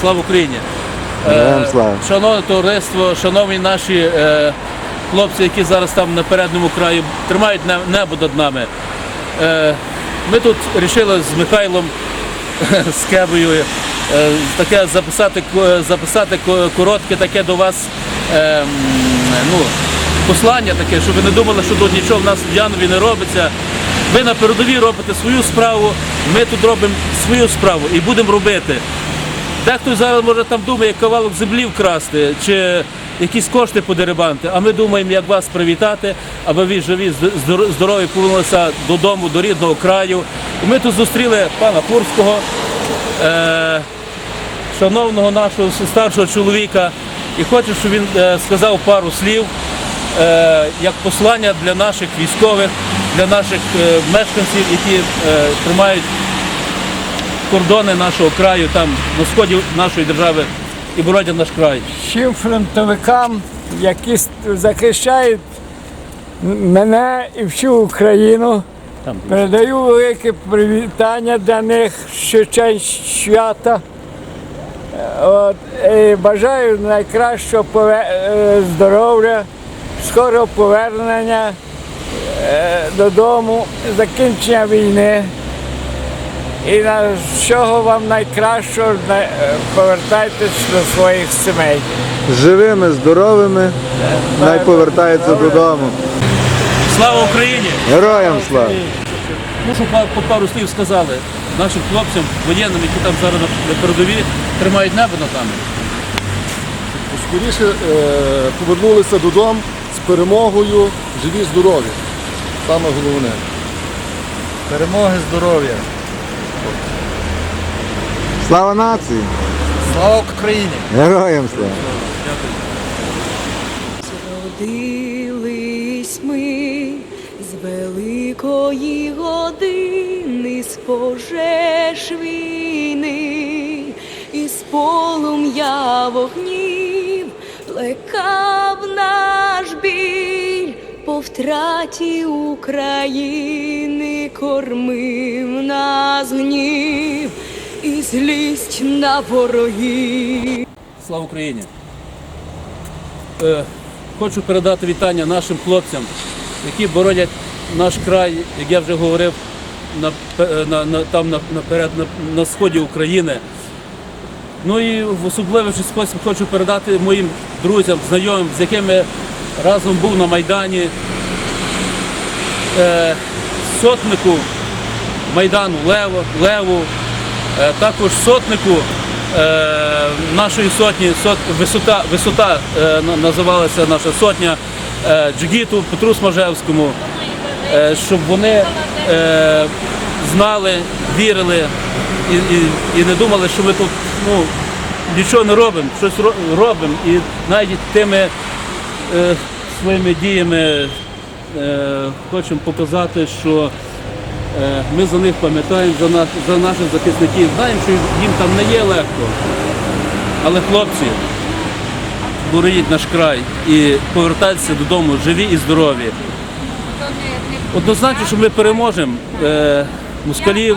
Слава Україні! Е, слава. Шановне товариство, шановні наші е, хлопці, які зараз там на передньому краї тримають небо над нами. Е, ми тут вирішили з Михайлом, з таке записати, записати коротке таке до вас е, ну, послання таке, щоб ви не думали, що тут нічого в нас в Янові не робиться. Ви на передовій робите свою справу, ми тут робимо свою справу і будемо робити. Дехто зараз може там думає, як кавалок землі вкрасти чи якісь кошти подерибанти. А ми думаємо, як вас привітати, аби ви живі, здор- здорові повернулися додому, до рідного краю. Ми тут зустріли пана Курського, е- шановного нашого старшого чоловіка. І хочу, щоб він е, сказав пару слів е, як послання для наших військових, для наших е, мешканців, які е, тримають кордони нашого краю, там на сході нашої держави і боронять наш край. всім фронтовикам, які захищають мене і всю Україну. Там. Передаю велике привітання для них ще честь свята. Е, От, і бажаю найкращого е, здоров'я, скорого повернення е, додому, закінчення війни. І на всього вам найкращого на- повертайтесь до своїх сімей. Живими, здоровими, най повертаються додому. Слава Україні! Героям слава! Ну, щоб по пару слів сказали нашим хлопцям, воєнним, які там зараз на передовій тримають небо над нами. скоріше е, повернулися додому з перемогою, живі, здорові. Саме головне. Перемоги, здоров'я. Слава нації! Слава Україні! Героям слава! Родились ми з великої години, з пожеж війни, і з полум'я вогнів плекав наш біль по втраті України, кормив нас гнів злість на ворогів. Слава Україні! Е, хочу передати вітання нашим хлопцям, які боронять наш край, як я вже говорив, на, на, на, там на, наперед, на, на сході України. Ну і в особливий спосіб хочу передати моїм друзям, знайомим, з якими разом був на Майдані, е, сотнику Майдану Леву, е, також сотнику е, нашої сотні, сот, висота, висота е, називалася наша сотня е, Джигіту Петру Смажевському, е, щоб вони е, знали, вірили і, і, і не думали, що ми тут ну, нічого не робимо, щось робимо. І навіть тими е, своїми діями е, хочемо показати, що е, ми за них пам'ятаємо, за, наш, за наших захисників. Знаємо, що їм там не є легко. Але хлопці боронять наш край і повертаються додому живі і здорові. Однозначно, що ми переможемо е, москалів,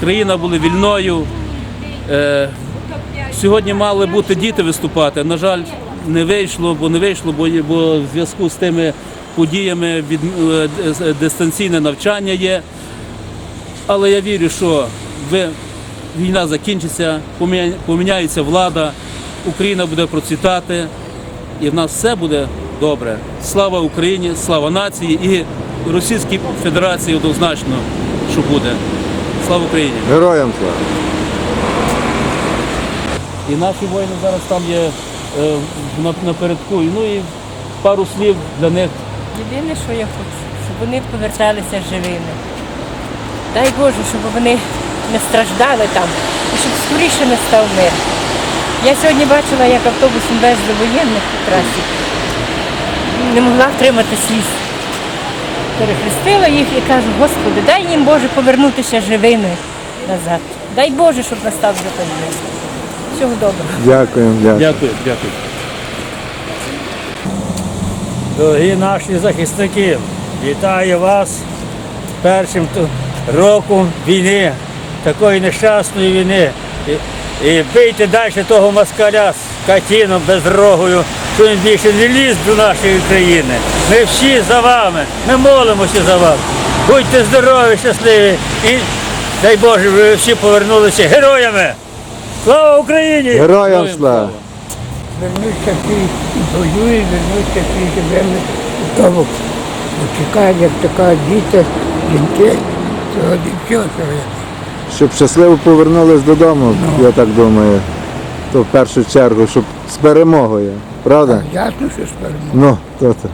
країна була вільною. Е, Сьогодні мали бути діти виступати. На жаль, не вийшло, бо не вийшло, бо, в зв'язку з тими подіями від, е, дистанційне навчання є. Але я вірю, що війна закінчиться, поміняється влада, Україна буде процвітати, і в нас все буде добре. Слава Україні, слава нації і Російській Федерації однозначно, що буде. Слава Україні! Героям слава! І наші воїни зараз там є е, напередку. Ну і пару слів для них. Єдине, що я хочу, щоб вони поверталися живими. Дай Боже, щоб вони не страждали там і щоб скоріше настав мир. Я сьогодні бачила, як автобусом везли воєнних по трасі. Не могла втримати сліз. Перехрестила їх і кажу, Господи, дай їм Боже повернутися живими назад. Дай Боже, щоб настав вже той мир. Всього доброго. Дякуємо, дякую. Дякую, дякую. Дорогі наші захисники, вітаю вас першим роком війни, такої нещасної війни. І І бийте далі того москаля з катіном безрогою, що він більше не ліз до нашої країни. Ми всі за вами, ми молимося за вас. Будьте здорові, щасливі і дай Боже, ви всі повернулися героями. Слава Україні! Героям слава! вернуться ті воює, вернуться живими додому. Чекають, як така діти, жінки, сьогодні своє. Щоб щасливо повернулись додому, я так думаю. То в першу чергу, щоб з перемогою. Правда? Ясно, що з перемогою. Ну, то то.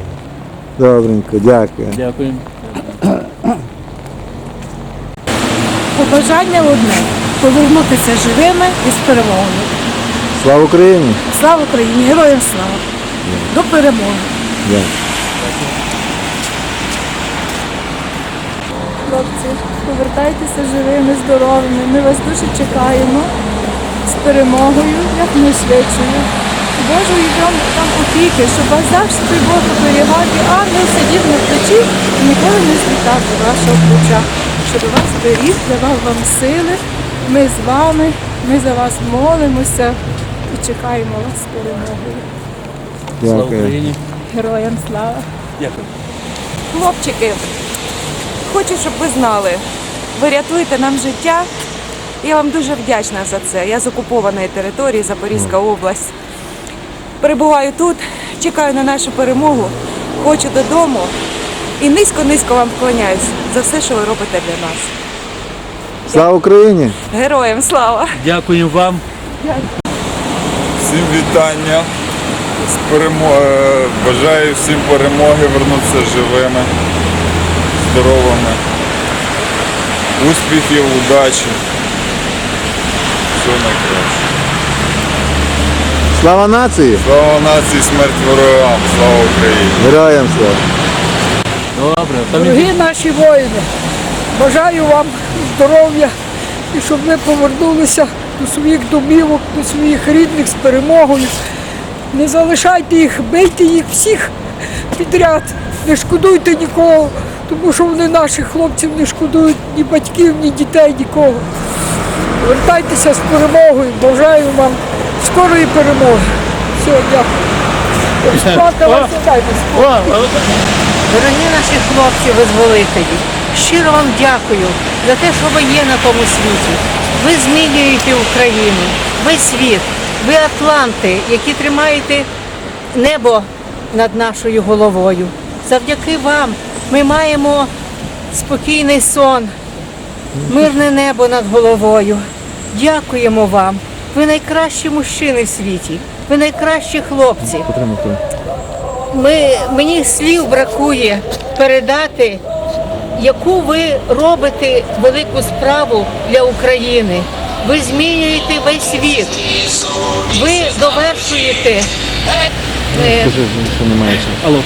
Добренько, дякую. Дякую. Побажання одне повернутися живими і з перемогою. Слава Україні! Слава Україні! Героям слава! До перемоги! Дякую. Хлопці, повертайтеся живими, здоровими. Ми вас дуже чекаємо з перемогою, як найшвидшою. Божої вам там опіки, щоб вас завжди Бог оберігав і ангел сидів на плечі і ніколи не злітав до вашого плеча. Щоб вас беріг, давав вам сили. Ми з вами, ми за вас молимося і чекаємо вас з перемогою. Слава Україні. Героям слава! Дякую. Хлопчики, хочу, щоб ви знали, ви рятуєте нам життя. Я вам дуже вдячна за це. Я з окупованої території, Запорізька область. Перебуваю тут, чекаю на нашу перемогу, хочу додому і низько-низько вам вклоняюсь за все, що ви робите для нас. Слава Україні! Героям слава! Дякую вам. Всім вітання. З перемо... е, Бажаю всім перемоги, вернутися живими, здоровими. Успіхів, удачі. Всього найкраще. Слава нації! Слава нації, смерть ворогам, слава Україні! Героям слава! Добре. Там Дорогі наші воїни, бажаю вам здоров'я і щоб ви повернулися до своїх домівок, до своїх рідних з перемогою. Не залишайте їх, бийте їх всіх підряд, не шкодуйте нікого, тому що вони наших хлопців не шкодують ні батьків, ні дітей, нікого. Вертайтеся з перемогою, бажаю вам скорої перемоги. Все, дякую. Плакала, сідайте. Дорогі наші хлопці, визволителі, щиро вам дякую за те, що ви є на тому світі. Ви змінюєте Україну, весь світ, ви атланти, які тримаєте небо над нашою головою. Завдяки вам ми маємо спокійний сон, мирне небо над головою. Дякуємо вам. Ви найкращі мужчини в світі, ви найкращі хлопці. Ми, мені слів бракує передати, яку ви робите велику справу для України. Ви змінюєте весь світ. Ви довершуєте е, Що немає. Алло.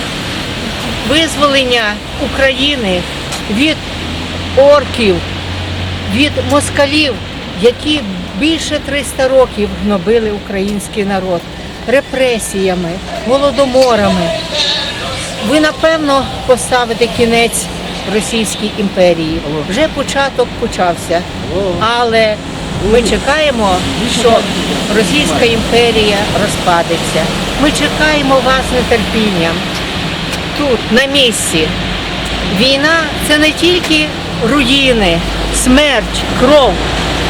Визволення України від орків, від москалів, які більше 300 років гнобили український народ репресіями, голодоморами. Ви напевно поставите кінець Російській імперії. Вже початок почався. Але ми чекаємо, що Російська імперія розпадеться. Ми чекаємо вас нетерпінням тут, на місці. Війна це не тільки руїни, смерть, кров,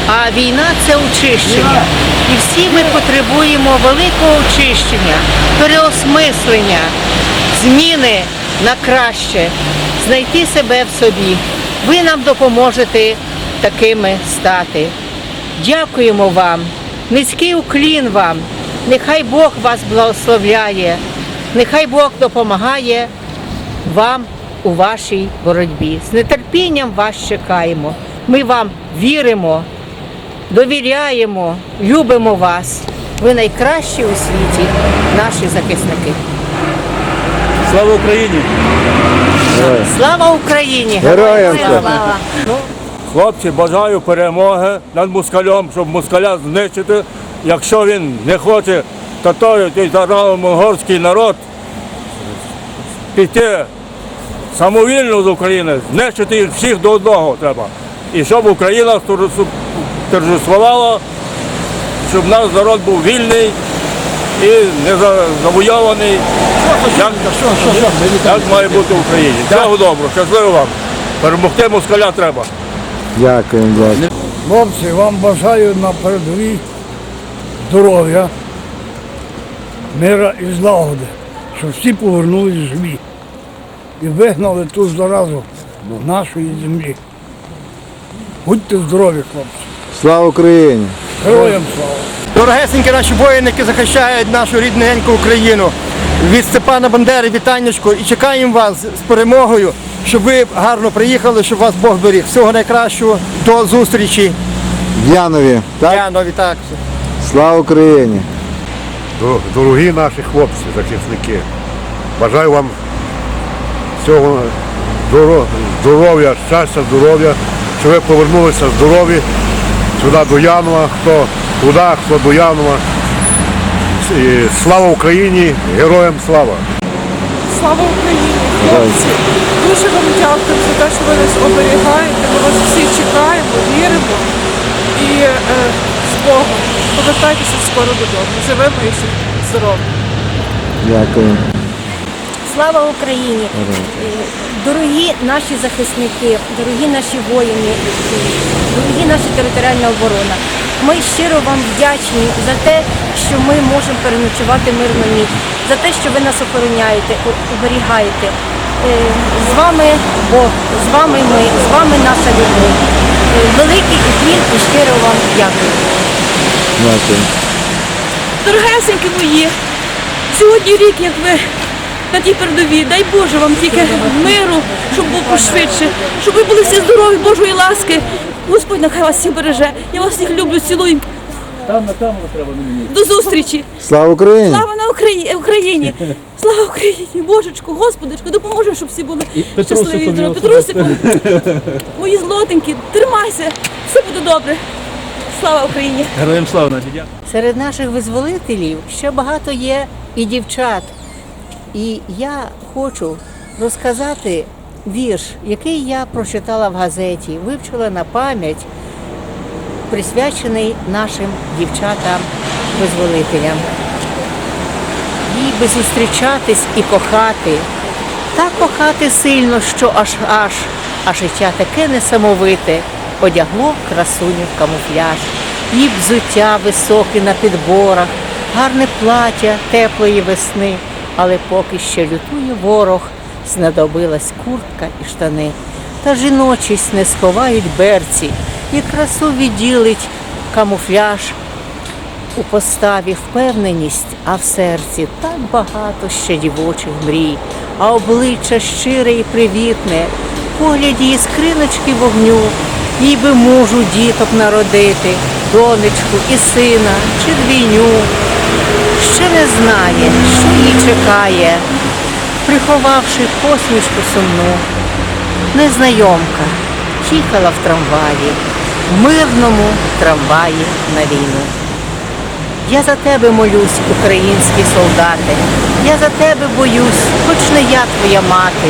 а війна це очищення. І всі ми потребуємо великого очищення, переосмислення, зміни на краще, знайти себе в собі. Ви нам допоможете такими стати. Дякуємо вам, низький уклін вам. Нехай Бог вас благословляє, нехай Бог допомагає вам у вашій боротьбі. З нетерпінням вас чекаємо. Ми вам віримо, довіряємо, любимо вас. Ви найкращі у світі, наші захисники. Слава Україні! Слава Україні! Героям слава! слава! Хлопці, бажаю перемоги над москалем, щоб москаля знищити. Якщо він не хоче татарів, той татаро-монгольський народ піти самовільно з України, знищити їх всіх до одного треба. І щоб Україна торжествувала щоб наш народ був вільний і не завойований. Як, як має бути в Україні. Всього доброго, щасливо вам. Перемогти москаля треба. Дякую, дякую. Хлопці, вам бажаю на передовій здоров'я, мира і злагоди, щоб всі повернулись живі і вигнали ту заразу з нашої землі. Будьте здорові, хлопці. Слава Україні! Героям слава! Дорогесенькі наші воїни, які захищають нашу рідненьку Україну. Від Степана Бандери вітаннячко і чекаємо вас з перемогою, щоб ви гарно приїхали, щоб вас Бог беріг. Всього найкращого, до зустрічі. В Янові, так? Янові, так. Слава Україні! Дорогі наші хлопці, захисники, бажаю вам всього здоров'я, щастя, здоров'я, щоб ви повернулися здорові сюди до Янова, хто туди, хто до Янова. І Слава Україні, героям слава! Слава Україні, хлопці! Дуже вам дякую за те, що ви нас оберігаєте. Ми вас всі чекаємо, віримо. І Богом. Повертайтеся скоро додому. Живими і здоровими. Дякую. Слава Україні! Е, Дорогі наші захисники, дорогі наші воїни, е, дорогі наша територіальна оборона. Ми щиро вам вдячні за те, що ми можемо переночувати мирну ніч, за те, що ви нас охороняєте, оберігаєте. Е, З вами Бог, з вами ми, з вами наша любов. Великий уклін і щиро вам дякую. Дякую. Дорогесенькі мої, сьогодні рік, як ви на тій передовій, дай Боже вам тільки миру, щоб був пошвидше, щоб ви були всі здорові, Божої ласки. Господь нехай вас всіх береже. Я вас всіх люблю, цілую. Там на камеру треба на мені. До зустрічі. Слава Україні! Слава на Україні! Україні! Слава Україні! Божечку, Господочку, допоможи, щоб всі були щасливі. Петрусикові Петрусику, мої злотенькі, тримайся, все буде добре. Слава Україні! Героям слава. Дякую. Серед наших визволителів ще багато є і дівчат. І я хочу розказати вірш, який я прочитала в газеті, вивчила на пам'ять, присвячений нашим дівчатам-визволителям. Їй би зустрічатись і кохати, так кохати сильно, що аж аж, а життя таке несамовите, одягло красуню в камуфляж, їй взуття високе на підборах, гарне плаття теплої весни, але поки ще лютує ворог, знадобилась куртка і штани. Та жіночість не сховають берці, і красу відділить камуфляж, у поставі впевненість, а в серці так багато ще дівочих мрій, а обличчя щире і привітне, погляді іскриночки вогню, їй би мужу діток народити, донечку і сина чи двійню. Ще не знає, що їй чекає, приховавши посмішку сумну. Незнайомка їхала в трамваї, в мирному трамваї на війну. Я за тебе молюсь, українські солдати. Я за тебе боюсь, хоч не я твоя мати,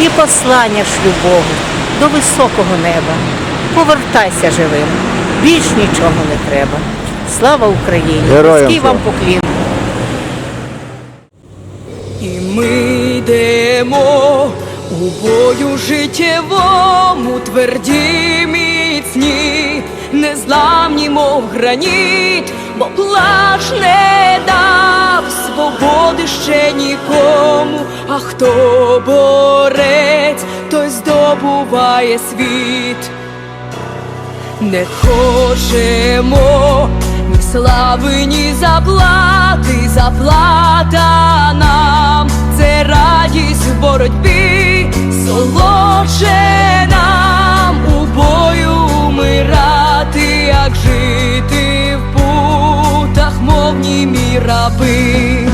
і послання шлю Богу до високого неба. Повертайся живим, більш нічого не треба. Слава Україні! Героям Низький вам поклін! І ми йдемо у бою життєвому, тверді міцні, незламні, мов граніт, бо плач не дав свободи ще нікому. А хто борець, той здобуває світ. Не хочемо ні слави, ні заплати, заплата нам це радість в боротьбі, солодше нам у бою умирати, як жити в путах, мов німі раби,